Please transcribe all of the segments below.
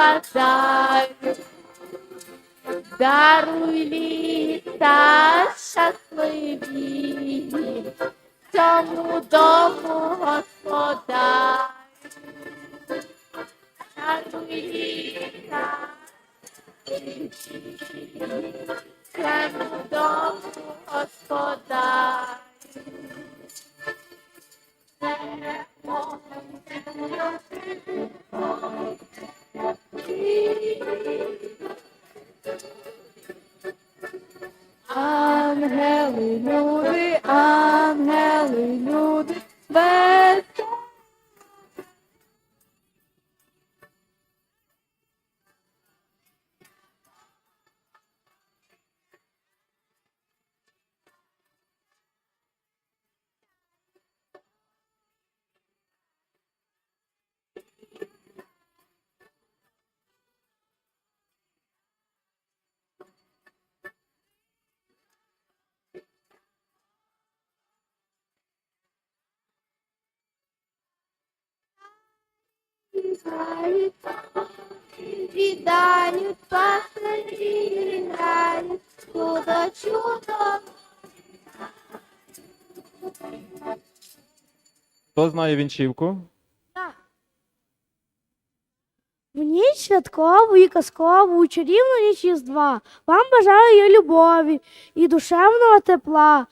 Бажаю, даруй літа щасливі, цьому дому господа, даруй літа heaven, the I. Віддають, віддають, пасарі грають, чудо. Хто знає вінчівку? В ніч святкову і казкову, у чарівну ніч Різдва вам бажаю я любові і душевного тепла,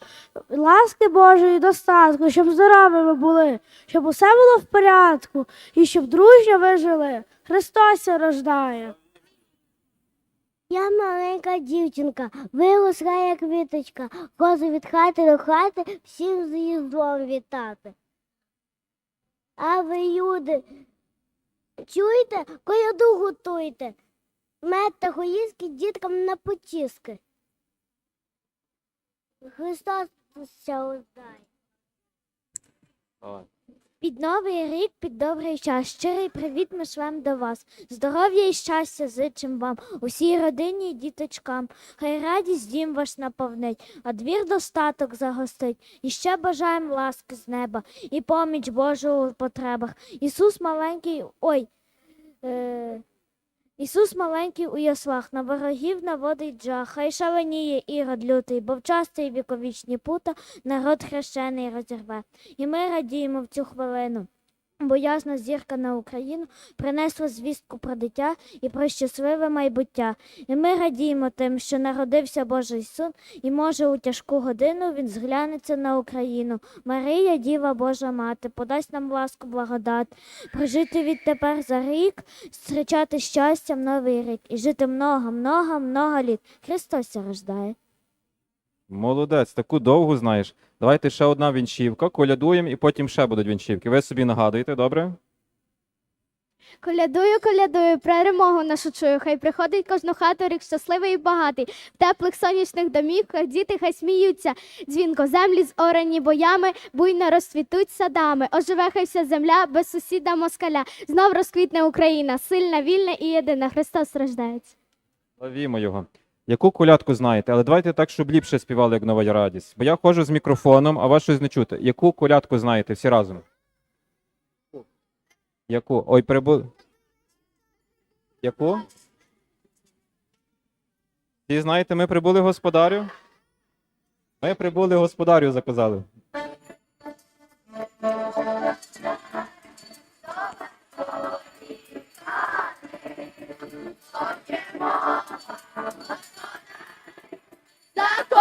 ласки Божої достатку, щоб здоровими були, щоб усе було в порядку і щоб дружньо ви жили. Христос рождає. Я маленька дівчинка, виросла як квіточка, козу від хати до хати, всім з їздом вітати. А ви, люди, чуєте, коляду готуйте, мед та гоїзки діткам на потіски. Христос ся рождає. Під новий рік, під добрий час. Щирий привіт ми шлем до вас. Здоров'я і щастя зичим вам, усій родині і діточкам. Хай радість дім ваш наповнить, а двір достаток загостить. І ще бажаєм ласки з неба і поміч Божу у потребах. Ісус маленький, ой. Е... Ісус маленький у яслах, на ворогів наводить жах, хай шаленіє ірод лютий, бо вчастий віковічні пута народ хрещений розірве. І ми радіємо в цю хвилину. Бо ясна зірка на Україну принесла звістку про дитя і про щасливе майбуття. І ми радіємо тим, що народився Божий син, і може у тяжку годину він зглянеться на Україну. Марія, Діва Божа Мати, подасть нам ласку благодат, прожити відтепер за рік, зустрічати щастям новий рік і жити много, много, много літ. Христос рождає. Молодець, таку довгу знаєш. Давайте ще одна вінчівка, колядуємо і потім ще будуть вінчівки. Ви собі нагадуєте, добре? Колядую, колядую, перемогу нашу чую. Хай приходить кожну хату рік щасливий і багатий. В теплих сонячних домівках діти хай сміються. Дзвінко землі з орані боями, буйно розцвітуть садами. Оживе хай вся земля без сусіда москаля. Знов розквітне Україна, сильна, вільна і єдина. Христос рождається. Ловімо його. Яку колядку знаєте? Але давайте так, щоб ліпше співали, як нова радість. Бо я ходжу з мікрофоном, а вас щось не чути. Яку колядку знаєте всі разом? Яку? Ой, прибули. Яку? Всі знаєте, ми прибули господарю? Ми прибули господарю, заказали.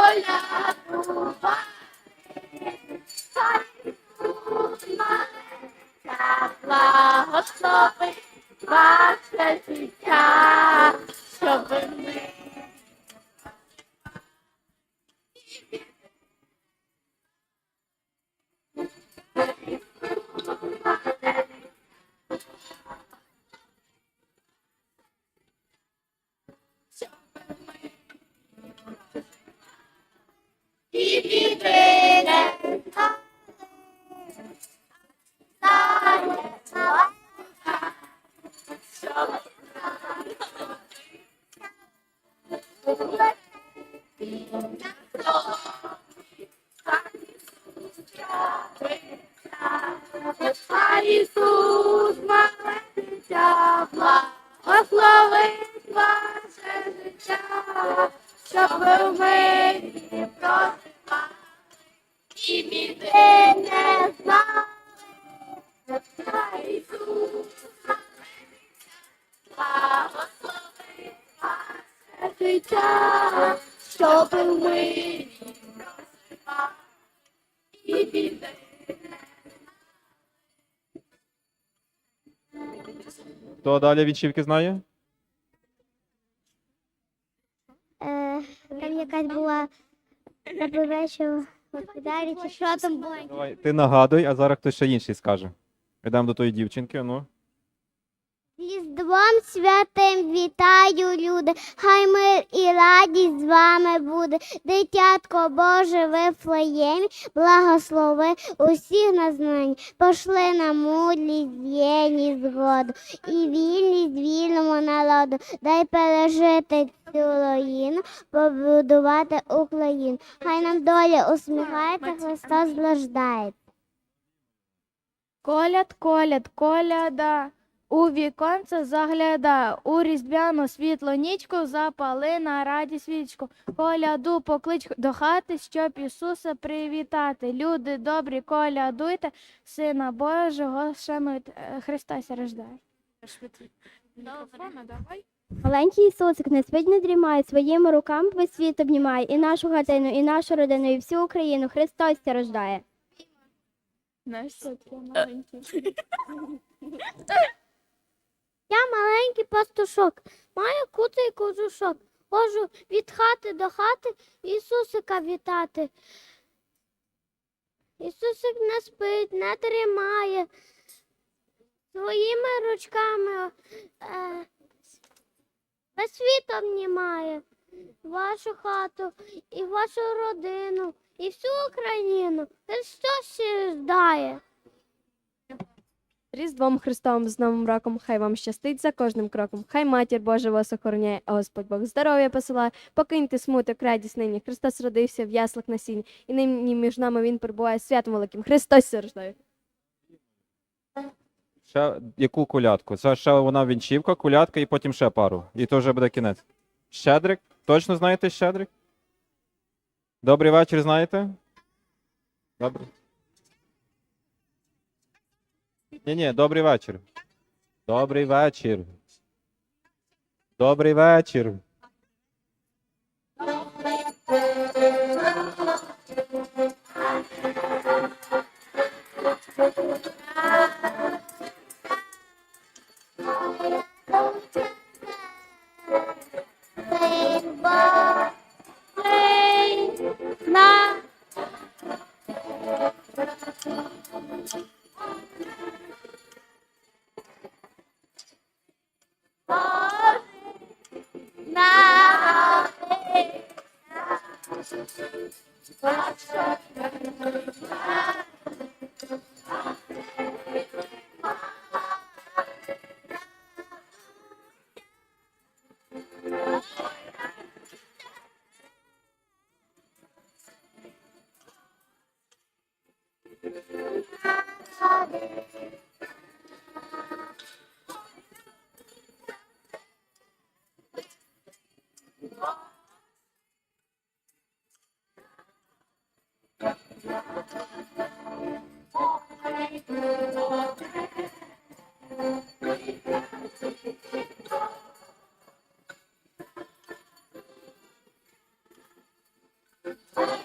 За коляду благослови Ісус, мале благословить ваше життя, щоб ви Хто далі вінчівки знає? Е, там якась була напевне, що чи що там було. Давай, ти нагадуй, а зараз хтось ще інший скаже. Йдемо до тої дівчинки, ну. Різдвом святим вітаю, люди, хай мир і радість з вами буде. Дитятко Боже, вифлеємі, благослови усіх на знань, пошли на мудрість, єдність, згоду і вільність вільному народу. Дай пережити цю руїну, побудувати Україну. Хай нам доля усміхається, Христос злаждається. Коляд, коляд, коляда, у віконце загляда, у різдвяну світло нічку запали на раді свічку. Коляду поклич до хати, щоб Ісуса привітати. Люди добрі, колядуйте, Сина Божого шануйте. Е, Христос рождає. Маленький Ісусик не спить, не дрімає, своїми руками весь світ обнімає, і нашу хатину, і нашу родину, і всю Україну Христос ся рождає. Я маленький пастушок, маю кутий кожушок. Хожу від хати до хати Ісусика вітати. Ісусик не спить, не тримає. Своїми ручками е, весь світ обнімає вашу хату і вашу родину, і всю Україну. Христос ждає. Різдвом Христом з Новим роком, хай вам щастить за кожним кроком. Хай матір Божа вас охороняє, а Господь Бог здоров'я посилає. Покиньте смуток, радість нині. Христос родився в яслах на сіні, і нині між нами він перебуває святом великим. Христос рождає. Ще яку колядку? Це ще вона вінчівка, колядка і потім ще пару. І то вже буде кінець. Щедрик? Точно знаєте Щедрик? Добрий вечір, знаєте? Добрий. Ні, ні, добрий вечір. Добрий вечір. Добрий вечір. Thank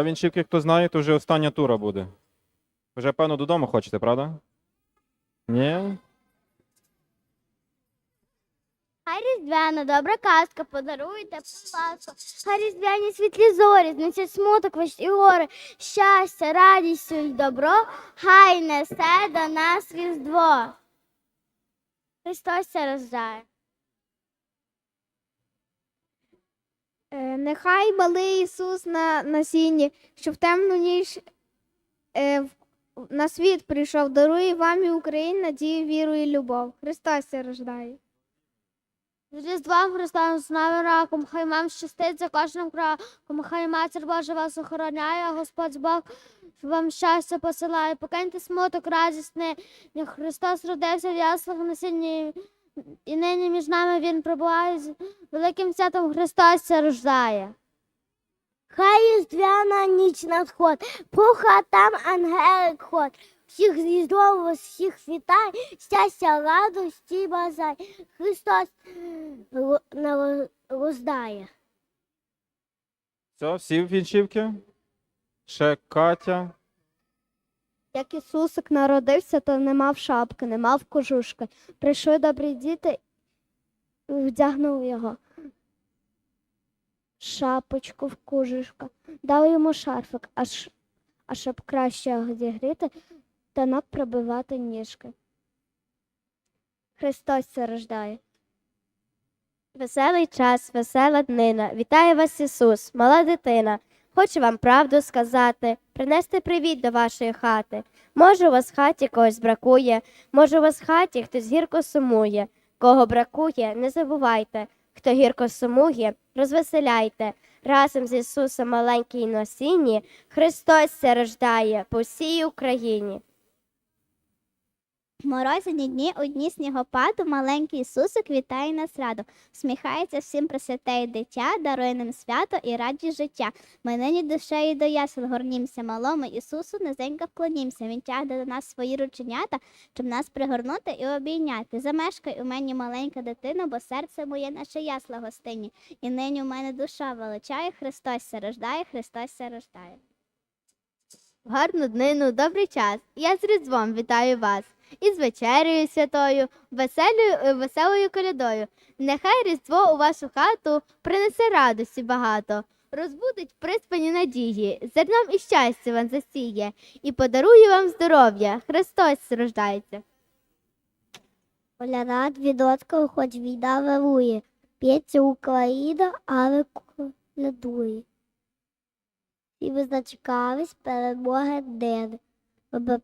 Ще вінчівки, хто знає, то вже остання тура буде. Вже, певно, додому хочете, правда? Ні? Хай різдвяна добра казка подаруйте ласку. Хай різдвяні світлі зорі, знесять смуток весь і гори, щастя, радістю й добро, хай несе до нас різдво. Христос це рождає. Нехай малий Ісус на насінні, що в темну ніч е, на світ прийшов, дарує вам і Україні надію, віру і любов. Христос ся рождає. З Різдвом Христом з новим роком, хай вам щастить за кожним кроком, хай Матір Божа вас охороняє, а Господь Бог вам щастя посилає. Покиньте смуток радісний, Христос родився в яслах на сіні, і нині між нами Він пробуває з великим святом Христос ся рождає. Хай різдвяна ніч надход, по хатам ангелик ход. Всіх різдвом всіх вітає, щастя, радості бажай. Христос роздає. Все, всі вінчівки? Ще Катя. Як Ісусик народився, то не мав шапки, не мав кожушки. Прийшли добрі діти і вдягнув його. Шапочку в кожушка, дав йому шарфик, аж, а щоб краще його зігріти, танок пробивати ніжки. Христос це рождає. Веселий час, весела днина. Вітає вас Ісус, мала дитина. Хочу вам правду сказати, принести привіт до вашої хати. Може, у вас в хаті когось бракує, може, у вас в хаті хтось гірко сумує. Кого бракує, не забувайте. Хто гірко сумує, розвеселяйте. Разом з Ісусом маленький носінні Христос се рождає по всій Україні. В морозяні дні у дні снігопаду маленький Ісусик вітає нас раду. Сміхається всім пресвяте дитя, дарує нам свято і радість життя. Ми нині душею до ясел горнімся, малому Ісусу низенько вклонімся. Він тягне до нас свої рученята, щоб нас пригорнути і обійняти. Замешкай у мені маленька дитина, бо серце моє наше ясла гостині. І нині у мене душа величає, Христос се рождає, Христос се рождає. Гарну днину, добрий час. Я з Різдвом вітаю вас. І з вечерею святою, веселою, е, веселою колядою. Нехай Різдво у вашу хату принесе радості багато, розбудить приспані надії, зерном і щастя вам засіє, і подарує вам здоров'я. Христос рождається. Поляна відоцького, хоч війна вирує, п'ється Україна, але колядує. І ви зачекались перемоги аби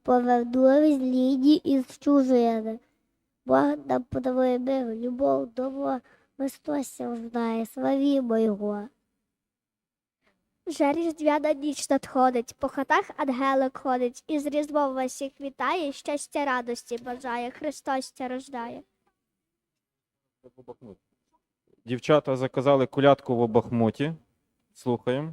повернулись лінії із чужини. Бог нам подарує мир, любов, добро, Христос знає, славімо його. Вже різдвяна ніч надходить, по хатах ангелик ходить, і з Різдвом вас всіх вітає, щастя радості бажає, Христос ця рождає. Дівчата заказали кулятку в Бахмуті. Слухаємо.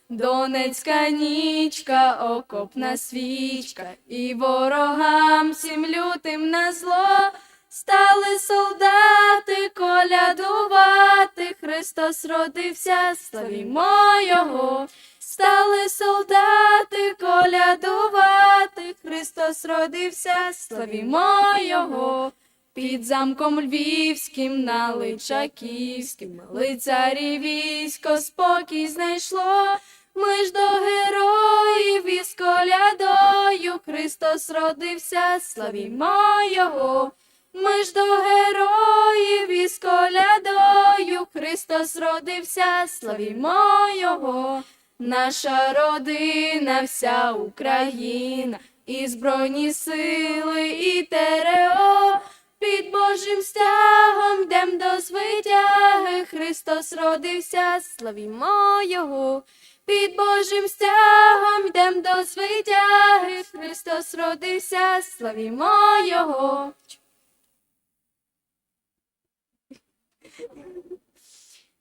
Донецька нічка, окопна свічка, і ворогам всім лютим на зло стали солдати колядувати. Христос родився, славімо Його. Стали солдати колядувати. Христос родився, славімо Його. Під замком львівським на Личаківським лицарі військо спокій знайшло. Ми ж до героїв із колядою Христос родився, славімо Його. Ми ж до героїв із колядою Христос родився, славімо Його. Наша родина, вся Україна, і Збройні сили, і ТРО. Під Божим стягом йдем до звитяги, Христос родився, славімо Його. Під Божим стягом йдем до звитяги, Христос родився, славімо Його.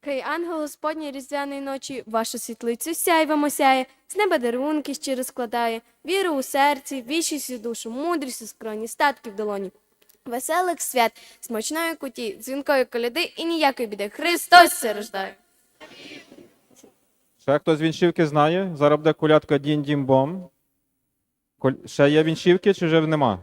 Хай ангел Господній різдвяної ночі вашу світлицю сяйвом осяє, з неба дарунки щиро складає, віру у серці, вічність у душу, мудрість у скроні, статки в долоні. Веселих свят, смачної куті, дзвінкої коляди і ніякої біди. Христос се рождає. Ще хто з вінчівки знає? Зараз буде колядка дін дім бом. Ще є вінчівки чи вже нема?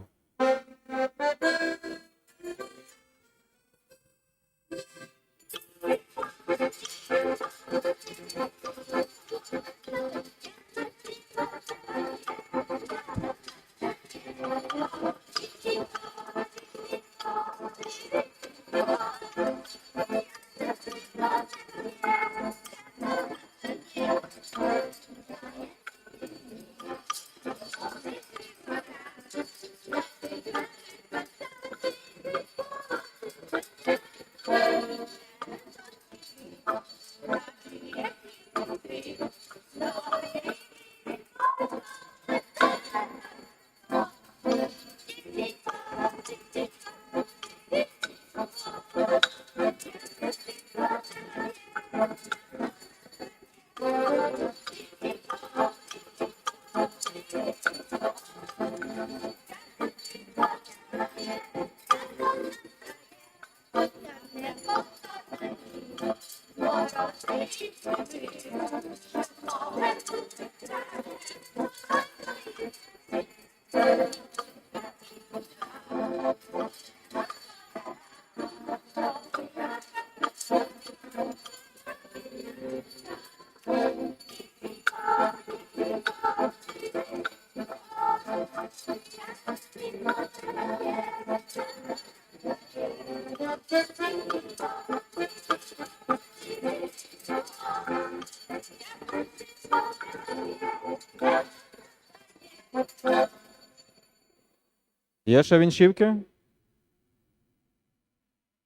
Є ще вінчівки?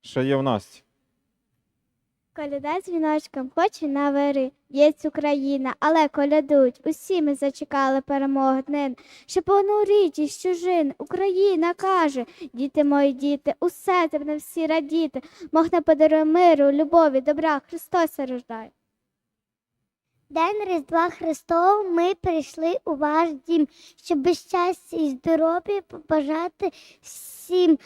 Ще є в нас. Коляда дзвіночком, хоч і на вири, єсть Україна, але колядують, усі ми зачекали перемоги днин. Ще повну річ із чужин, Україна каже, діти мої діти, усе тебе всі радіти, Бог не подарує миру, любові, добра, Христос рождає. День Різдва Христова ми прийшли у ваш дім, щоб щастя і здоров'я побажати всім.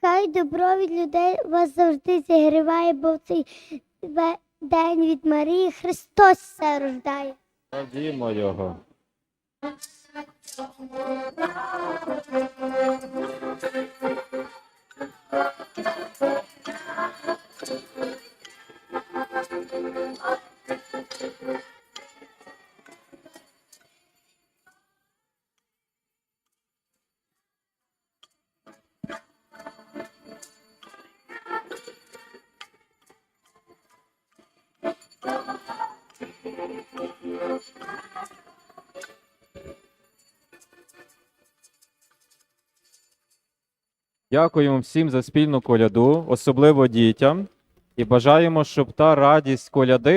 Хай добро від людей вас завжди зігріває, бо в цей день від Марії Христос все рождає. Радімо його. Дякуємо всім за спільну коляду, особливо дітям, і бажаємо, щоб та радість коляди